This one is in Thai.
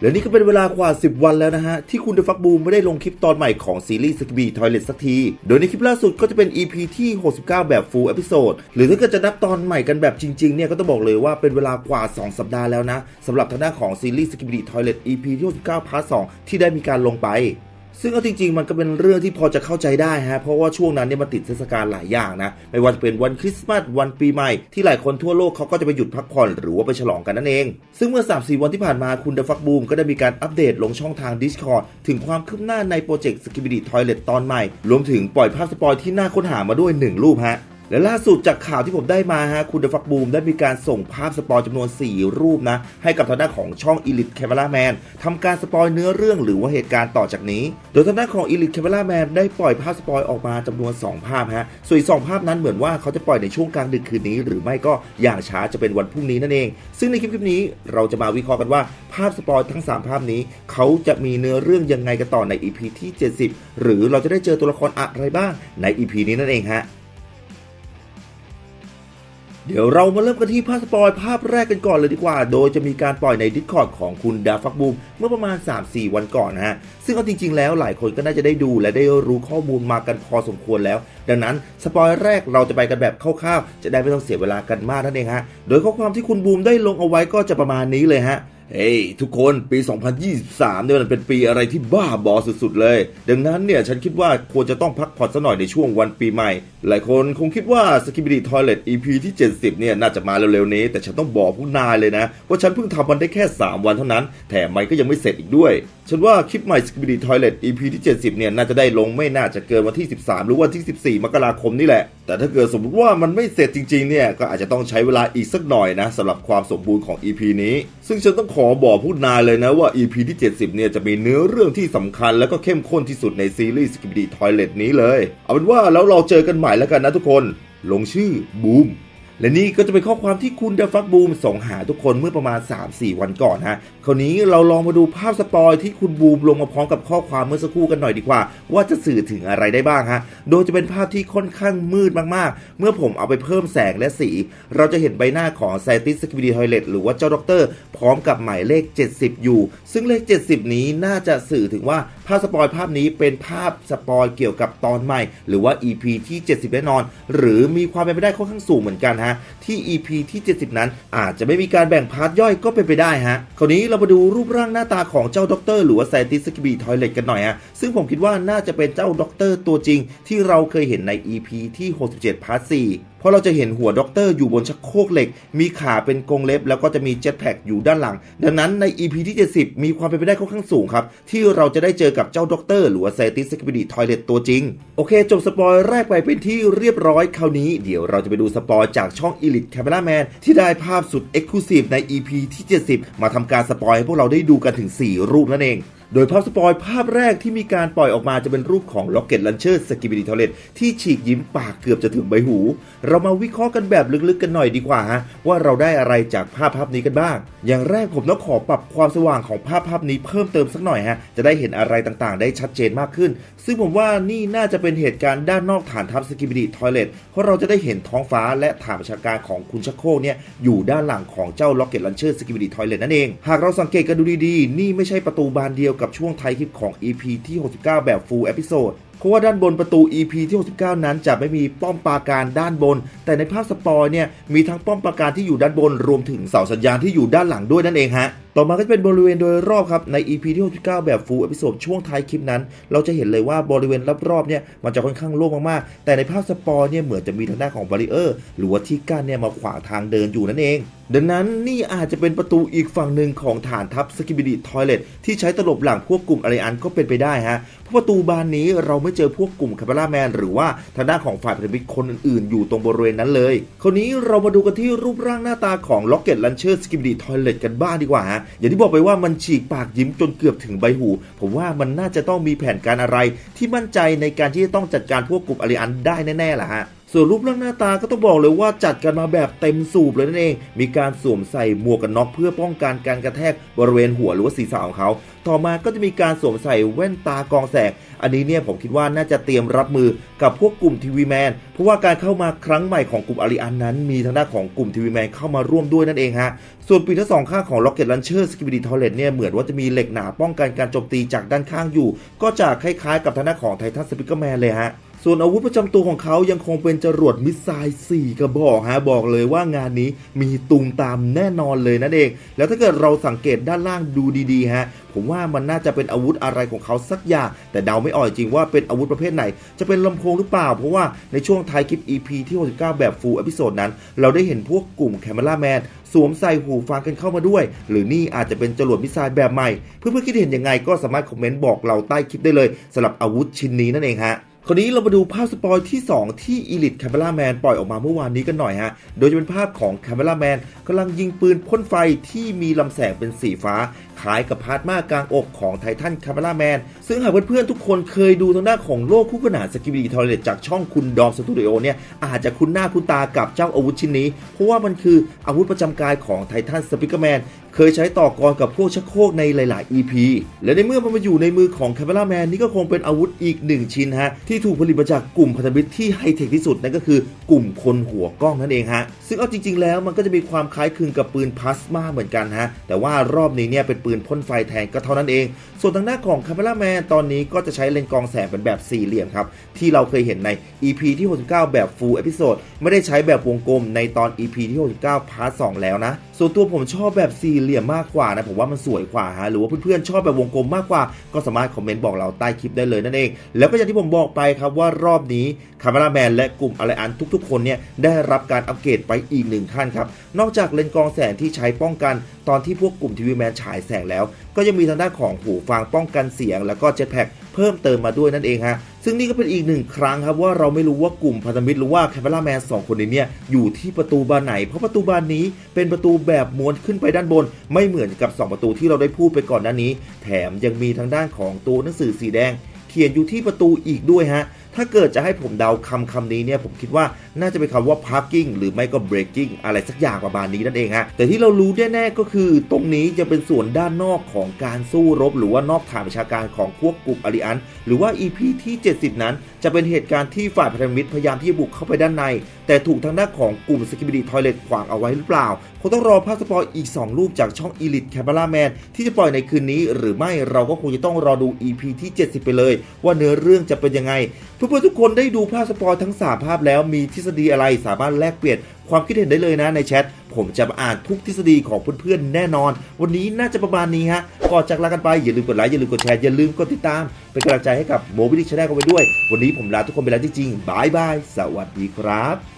และนี่ก็เป็นเวลากว่า 10 วันแล้วนะฮะ ที่คุณเดฟักบูมไม่ได้ลงคลิปตอนใหม่ของซีรีส์สกบีทอยเลตสักที โดยในคลิปล่าสุดก็จะเป็น EP ที่ 69 แบบฟูลเอพิโซดหรือถ้าเกิดจะนับตอนใหม่กันแบบจริง ๆ เนี่ย ก็ต้องบอกเลยว่าเป็นเวลากว่า 2 สัปดาห์แล้วนะสำหรับทางด้านของซีรีส์สกบีทอยเล t EP ที่ 69พาร์ท2ที่ได้มีการลงไป ซึ่งเอาจริงๆ มันก็เป็นเรื่องที่พอจะเข้าใจได้ฮะ เพราะว่าช่วงนั้นเนี่ยมันติดเทศกาลหลายอย่างนะ ไม่ว่าจะเป็นวันคริสต์มาส วันปีใหม่ ที่หลายคนทั่วโลกเขาก็จะไปหยุดพักผ่อนหรือว่าไปฉลองกันนั่นเอง ซึ่งเมื่อ 3-4 วันที่ผ่านมาคุณเดฟักบูมก็ได้มีการอัปเดตลงช่องทาง Discord ถึงความคืบหน้าในโปรเจกต์สกิบิดีทอยเลตตอนใหม่ รวมถึงปล่อยภาพสปอยที่น่าค้นหามาด้วย 1 รูปฮะ และล่าสุดจากข่าวที่ผมได้มาฮะคุณเดฟักบูมได้มีการส่งภาพสปอยจำนวน 4 รูปนะ ให้กับทางด้านของช่อง Elite Cameraman ทำการสปอยเนื้อเรื่องหรือว่าเหตุการณ์ต่อจากนี้ โดยทางด้านของ Elite Cameraman ได้ปล่อยภาพสปอยออกมาจำนวน 2 ภาพฮะ ส่วนอีกสองภาพนั้นเหมือนว่าเขาจะปล่อยในช่วงกลางดึกคืนนี้ หรือไม่ก็อย่างช้าจะเป็นวันพรุ่งนี้นั่นเอง ซึ่งในคลิปคลิปนี้เราจะมาวิเคราะห์กันว่าภาพสปอยทั้ง 3 ภาพนี้ เขาจะมีเนื้อเรื่องยังไงกันต่อใน EP ที่ 70 หรือเราจะได้เจอตัวละครอะไรบ้างใน EP นี้นั่นเองฮะ เดี๋ยวเรามาเริ่มกันที่ภาพสปอยภาพแรกกันก่อนเลยดีกว่า โดยจะมีการปล่อยใน Discord ของคุณดาฟักบูมเมื่อประมาณ 3-4 วันก่อนนะฮะ ซึ่งเอาจริงๆแล้วหลายคนก็น่าจะได้ดูและได้รู้ข้อมูลมากันพอสมควรแล้ว ดังนั้นสปอยแรกเราจะไปกันแบบคร่าวๆ จะได้ไม่ต้องเสียเวลากันมากนั่นเองฮะ โดยข้อความที่คุณบูมได้ลงเอาไว้ก็จะประมาณนี้เลยฮะ เฮ้ยทุกคนปี 2023 เนี่ยมันเป็นปีอะไรที่บ้าบอสุดๆเลย ดังนั้นเนี่ยฉันคิดว่าควรจะต้องพักผ่อนสักหน่อยในช่วงวันปีใหม่ หลายคนคงคิดว่า s k i b i d y Toilet EP ที่ 70 เนี่ยน่าจะมาเร็วๆนี้ แต่ฉันต้องบอกพวกนายเลยนะ ว่าฉันเพิ่งทำมันได้แค่ 3 วันเท่านั้น แถมมันก็ยังไม่เสร็จอีกด้วย ฉันว่าคลิปใหม่ s k i b i d y Toilet EP ที่ 70 เนี่ยน่าจะได้ลงไม่น่าจะเกินวันที่ 13 หรือวันที่ 14 มกราคมนี่แหละ แต่ถ้าเกิดสมมติว่ามันไม่เสร็จจริงๆ เนี่ยก็อาจจะต้องใช้เวลาอีกสักหน่อยนะสำหรับความสมบูรณ์ของ EP นี้ ซึ่งฉันต้องขอบอกพูดนายเลยนะว่า EP ที่ 70 เนี่ยจะมีเนื้อเรื่องที่สำคัญและก็เข้มข้นที่สุดในซีรีส์ s k i b i d y Toilet นี้เลย เอาเป็นว่าแล้วเราเจอกันใหม่แล้วกันนะทุกคน ลงชื่อบูม และนี่ก็จะเป็นข้อความที่คุณเดฟักบูมส่งหาทุกคนเมื่อประมาณ 3-4 วันก่อนฮะคราวนี้เราลองมาดูภาพสปอยที่คุณบูมลงมาพร้อมกับข้อความเมื่อสักครู่กันหน่อยดีกว่า ว่าจะสื่อถึงอะไรได้บ้างฮะ โดยจะเป็นภาพที่ค่อนข้างมืดมากๆ เมื่อผมเอาไปเพิ่มแสงและสี เราจะเห็นใบหน้าของไซติสกิบิดีทอยเลตหรือว่าเจ้าด็อกเตอร์พร้อมกับหมายเลข 70อยู่ซึ่งเลข 70 นี้น่าจะสื่อถึงว่า ภาพสปอยภาพนี้เป็นภาพสปอยเกี่ยวกับตอนใหม่ หรือว่า EP ที่ 70 แน่นอน หรือมีความเป็นไปได้ค่อนข้างสูงเหมือนกันฮะ ที่ EP ที่ 70 นั้น อาจจะไม่มีการแบ่งพาร์ทย่อยก็เป็นไปได้ฮะ คราวนี้เรามาดูรูปร่างหน้าตาของเจ้าด็อกเตอร์หรือว่าไซติสกิบีทอยเลตกันหน่อยฮะ ซึ่งผมคิดว่าน่าจะเป็นเจ้าด็อกเตอร์ตัวจริง ที่เราเคยเห็นใน EP ที่ 67 พาร์ท 4เพราะเราจะเห็นหัวด็อกเตอร์อยู่บนชักโครกเหล็ก มีขาเป็นกรงเล็บ แล้วก็จะมีเจ็ตแพ็กอยู่ด้านหลัง ดังนั้นใน EP ที่ 70 มีความเป็นไปได้ค่อนข้างสูงครับ ที่เราจะได้เจอกับเจ้าด็อกเตอร์หรือว่าไซติสสกิบิดีทอยเลตตัวจริง โอเค จบสปอยแรกไปเป็นที่เรียบร้อยคราวนี้เดี๋ยวเราจะไปดูสปอยจากช่อง Elite Cameraman ที่ได้ภาพสุด Exclusive ใน EP ที่ 70 มาทำการสปอยให้พวกเราได้ดูกันถึง 4 รูปนั่นเองโดยภาพสปอยภาพแรกที่มีการปล่อยออกมาจะเป็นรูปของ Rocket Launcher s k i b i d y Toilet ที่ฉีกยิ้มปากเกือบจะถึงใบหู เรามาวิเคราะห์กันแบบลึกๆกันหน่อยดีกว่าฮะว่าเราได้อะไรจากภาพภาพนี้กันบ้าง อย่างแรกผมต้องขอปรับความสว่างของภาพภาพนี้เพิ่มเติมสักหน่อยฮะจะได้เห็นอะไรต่างๆ ได้ชัดเจนมากขึ้น ซึ่งผมว่านี่น่าจะเป็นเหตุการณ์ด้านนอกฐานทัพสกิบิดีทอยเลตเพราะเราจะได้เห็นท้องฟ้าและฐานประชาการของคุณชักโคเนี่ยอยู่ด้านหลังของเจ้า Rocket Launcher s k i b i d y Toilet นั่นเอง หากเราสังเกตกันดูดีๆนี่ไม่ใช่ประตูบานเดียวกับช่วงไทยคลิปของ EP ที่ 69 แบบ Full Episode เพราะว่าด้านบนประตู EP ที่ 69 นั้นจะไม่มีป้อมปราการด้านบน แต่ในภาพสปอยเนี่ยมีทั้งป้อมปราการที่อยู่ด้านบน รวมถึงเสาสัญญาณที่อยู่ด้านหลังด้วยนั่นเองฮะต่อมาก็จะเป็นบริเวณโดยรอบครับใน EP ที่ 69 แบบ Full Episode ช่วงท้ายคลิปนั้น เราจะเห็นเลยว่าบริเวณรอบๆเนี่ยมันจะค่อนข้างโล่งมากๆ แต่ในภาพสปอยเนี่ยเหมือนจะมีทางด้านของบาริเออร์หรือว่าที่กั้นเนี่ยมาขวางทางเดินอยู่นั่นเองดังนั้นนี่อาจจะเป็นประตูอีกฝั่งหนึ่งของฐานทัพสกิบิดีทอยเลตที่ใช้ตลบหลังพวกกลุ่มอาริอันก็เป็นไปได้ฮะเพราะประตูบานนี้เราไม่เจอพวกกลุ่มคาเบล่าแมนหรือว่าทางด้านของฝ่ายพันธมิตรคนอื่นๆ อยู่ตรงบริเวณนั้นเลยคราวนี้เรามาดูกันที่รูปร่างหน้าตาของล็อกเก็ตลันเชอร์สกิมดีทอยเลตกันบ้างดีกว่าฮะอย่างที่บอกไปว่ามันฉีกปากยิ้มจนเกือบถึงใบหู ผมว่ามันน่าจะต้องมีแผนการอะไรที่มั่นใจในการที่จะต้องจัดการพวกกลุ่มอาริอันได้แน่ๆล่ะฮะ ส่วนรูปร่างหน้าตาก็ต้องบอกเลยว่าจัดกันมาแบบเต็มสูบเลยนั่นเอง มีการสวมใส่หมวกกันน็อกเพื่อป้องกันการกระแทกบริเวณหัวหรือว่าศีรษะของเขา ต่อมาก็จะมีการสวมใส่แว่นตากรองแสง อันนี้เนี่ยผมคิดว่าน่าจะเตรียมรับมือกับพวกกลุ่มทีวีแมน เพราะว่าการเข้ามาครั้งใหม่ของกลุ่มอาริอันนั้น มีทางด้านของกลุ่มทีวีแมนเข้ามาร่วมด้วยนั่นเองฮะ ส่วนปีทั้งสองข้างของ Rocket Launcher s k i b i d y Toilet เนี่ยเหมือนว่าจะมีเหล็กหนาป้องกันการโจมตีจากด้านข้างอยู่ ก็จะคล้ายๆ กับทางด้านของไททันสปิเกอร์แมนเลยฮะ ส่วนอาวุธประจำตัวของเขายังคงเป็นจรวดมิสไซล์4กระบอกฮะบอกเลยว่างานนี้มีตูมตามแน่นอนเลยนั่นเอง แล้วถ้าเกิดเราสังเกตด้านล่างดูดีๆฮะผมว่ามันน่าจะเป็นอาวุธอะไรของเขาสักอย่าง แต่เดาไม่ออกจริงว่าเป็นอาวุธประเภทไหน จะเป็นลำโพงหรือเปล่า เพราะว่าในช่วงท้ายคลิป EP ที่ 69 แบบ full episode นั้น เราได้เห็นพวกกลุ่มแคมราแมนสวมใส่หูฟังกันเข้ามาด้วย หรือนี่อาจจะเป็นจรวดมิสไซล์แบบใหม่ เพื่อนๆคิดเห็นยังไงก็สามารถคอมเมนต์บอกเราใต้คลิปได้เลยสำหรับอาวุธชิ้นนี้นั่นเองฮะ คราวนี้เรามาดูภาพสปอยที่ 2 ที่ Elite Camera Man ปล่อยออกมาเมื่อวานนี้กันหน่อยฮะ โดยจะเป็นภาพของ Camera Man กำลังยิงปืนพ่นไฟที่มีลำแสงเป็นสีฟ้า คล้ายกับพาร์ทมากลางอกของไททัน Camera Man ซึ่งหากเพื่อนๆทุกคนเคยดูทางด้านของโลกคู่ขนานสกิบีทอร์เรตจากช่องคุณดอมสตูดิโอเนี่ยอาจจะคุ้นหน้าคุ้นตากับเจ้าอาวุธชิ้นนี้ เพราะว่ามันคืออาวุธประจำกายของไททันสปิเกอร์แมนเคยใช้ต่อกรกับพวกชักโครกในหลาย ๆ EP และในเมื่อมันมาอยู่ในมือของแคม e ราแมนนี่ก็คงเป็นอาวุธอีกหนึ่งชิ้นฮะที่ถูกผลิตมาจากกลุ่มพันธมิตรที่ไฮเทคที่สุดนั่นก็คือกลุ่มคนหัวกล้องนั่นเองฮะ ซึ่งเอาจริง ๆ แล้วมันก็จะมีความคล้ายคลึงกับปืนพลาสมาเหมือนกันฮะ แต่ว่ารอบนี้เนี่ยเป็นปืนพ่นไฟแทนก็เท่านั้นเอง ส่วนทางหน้าของแคม e ราแมนตอนนี้ก็จะใช้เลนส์กองแสงเป็นแบบสี่เหลี่ยมครับ ที่เราเคยเห็นใน EP ที่ 69 แบบ full episode ไม่ได้ใช้แบบวงกลมในตอน EP ที่ 69 พาร์ท 2 แล้วนะ ส่วนตัวผมชอบแบบสี่เหลี่ยมมากกว่านะผมว่ามันสวยกว่าฮะหรือว่าเพื่อนๆชอบแบบวงกลมมากกว่า ก็สามารถคอมเมนต์บอกเราใต้คลิปได้เลยนั่นเอง แล้วก็อย่างที่ผมบอกไปครับว่ารอบนี้คา m ม r a แมนและกลุ่มอะไรอันทุกๆ คนเนี่ยได้รับการอัปเกรดไปอีกหนึ่งขั้นครับ นอกจากเลนส์กองแสงที่ใช้ป้องกัน ตอนที่พวกกลุ่มทีวีแมนฉายแสงแล้ว ก็ยังมีทางด้านของหูฟังป้องกันเสียง แล้วก็เจ็ตแพ็กเพิ่มเติมมาด้วยนั่นเองฮะซึ่งนี่ก็เป็นอีกหนึ่งครั้งครับว่าเราไม่รู้ว่ากลุ่มพันธมิตรหรือว่าแคมเปราแมนสองคนนี้เนี่ยอยู่ที่ประตูบานไหน เพราะประตูบานนี้เป็นประตูแบบม้วนขึ้นไปด้านบน ไม่เหมือนกับ 2 ประตูที่เราได้พูดไปก่อนหน้านี้ แถมยังมีทางด้านของตัวหนังสือสีแดง ขียนอยู่ที่ประตูอีกด้วยฮะ ถ้าเกิดจะให้ผมเดาคำคำนี้เนี่ย ผมคิดว่าน่าจะเป็นคำว่า parking หรือไม่ก็ breaking อะไรสักอย่างประมาณนี้นั่นเองฮะ แต่ที่เรารู้แน่ๆก็คือตรงนี้จะเป็นส่วนด้านนอกของการสู้รบ หรือว่านอกฐานประชาการของพวกกลุ่มอาริอัน หรือว่า EP ที่ 70 นั้น จะเป็นเหตุการณ์ที่ฝ่ายพันธมิตรพยายามที่จะบุกเข้าไปด้านใน แต่ถูกทางด้านของกลุ่มสกิบิดีทอยเลตขวางเอาไว้หรือเปล่าคงต้องรอภาพสปอยอีก 2 รูปจากช่อง Elite Camera Man ที่จะปล่อยในคืนนี้ หรือไม่เราก็คงจะต้องรอดู EP ที่ 70 ไปเลย ว่าเนื้อเรื่องจะเป็นยังไง เพื่อนๆทุกคนได้ดูภาพสปอยทั้ง 3 ภาพแล้วมีทฤษฎีอะไรสามารถแลกเปลี่ยนความคิดเห็นได้เลยนะในแชท ผมจะมาอ่านทุกทฤษฎีของเพื่อนๆแน่นอน วันนี้น่าจะประมาณนี้ฮะ ก่อนจากลากันไป อย่าลืมกดไลค์อย่าลืมกดแชร์อย่าลืมกดติดตาม เป็นกำลังใจให้กับโมบิลิชแนลกันไปด้วย วันนี้ผมลาทุกคนไปแล้วจริงๆบายบายสวัสดีครับ